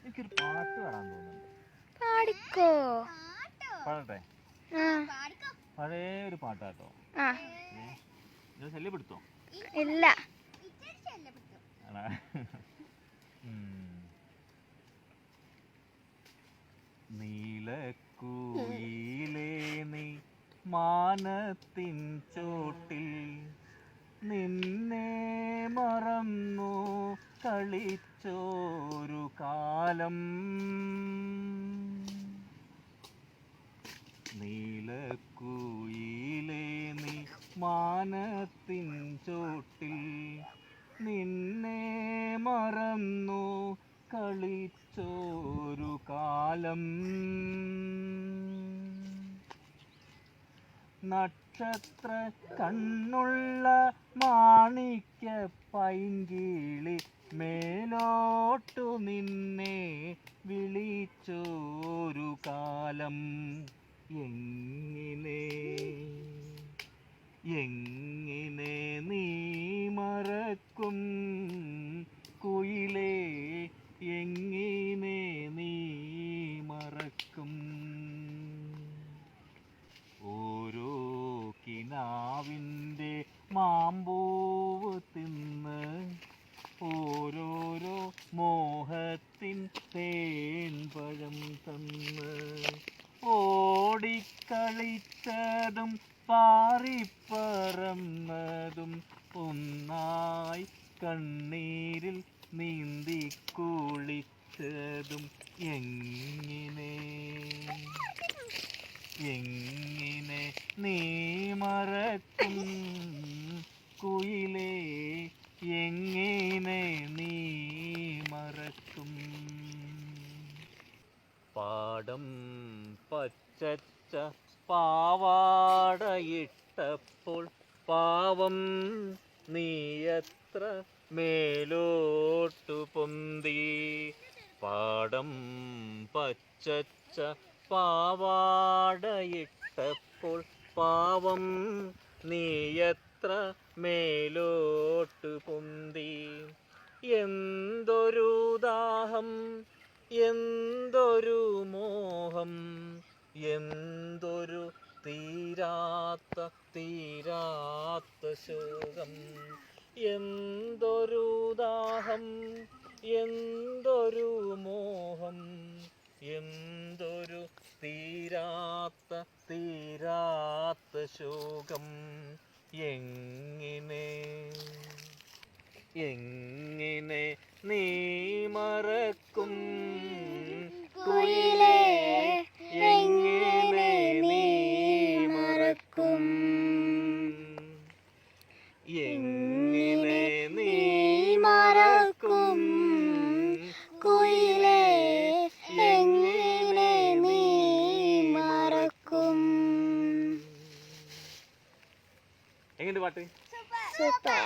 എനിക്കൊരു പാട്ട് പാടാൻ തോന്നുന്നുണ്ട്. പാടിക്കോ? പാടട്ടെ? പഴയ ഒരു പാട്ടാട്ടോ. ഞാൻ ശല്യപ്പെടുത്തോ? ഇല്ല. നീലക്കൂയിലേ നീ മാനത്തിൻ ചോട്ടിൽ നിന്നെ കളിച്ചോരു കാലം. നീലക്കുയിലേ നീ മാനത്തിൻ ചോട്ടിൽ നിന്നെ മറന്നു കളിച്ചോരു കാലം. നക്ഷത്ര കണ്ണുള്ള മാണിക്യ പൈങ്കിളി മേലോട്ടു നിന്നെ വിളിച്ചോരു കാലം. എങ്ങനെ? എങ്ങനെ നീ മറക്കും കുയിലേ എങ്ങനെ നീ മറക്കും ഓരോ കിനാവിന്റെ മാമ്പൂവ് തിന്ന് ഓരോരോ മോഹത്തിൻ തേൻപഴം തന്ന് ഓടിക്കളിച്ചതും പാറിപ്പറന്നതും ഒന്നായി കണ്ണീരിൽ നീന്തി കുളിച്ചതും എങ്ങനെ? എങ്ങനെ നീ മറക്കും? കുയിലേ എങ്ങനെ നീ മറക്കും പാടം പച്ചച്ച പാവാടയിട്ടപ്പോൾ പാവം നീയത്ര മേലോട്ടു പൊന്തി. പാടം പച്ചച്ച പാവാടയിട്ടപ്പോൾ പാവം നീയത്ര മേലോട്ടു പൊന്തി. എന്തൊരു ദാഹം എന്തൊരു മോഹം എന്തൊരു തീരാത്ത തീരാത്ത ശോകം. എന്തൊരു ദാഹം എന്തൊരു മോഹം എന്തൊരു തീരാത്ത തീരാത്ത ശോകം. എങ്ങനെ എങ്ങനെ നീ മറക്കും എങ്ങനെ പാട്ട് സൂപ്പർ.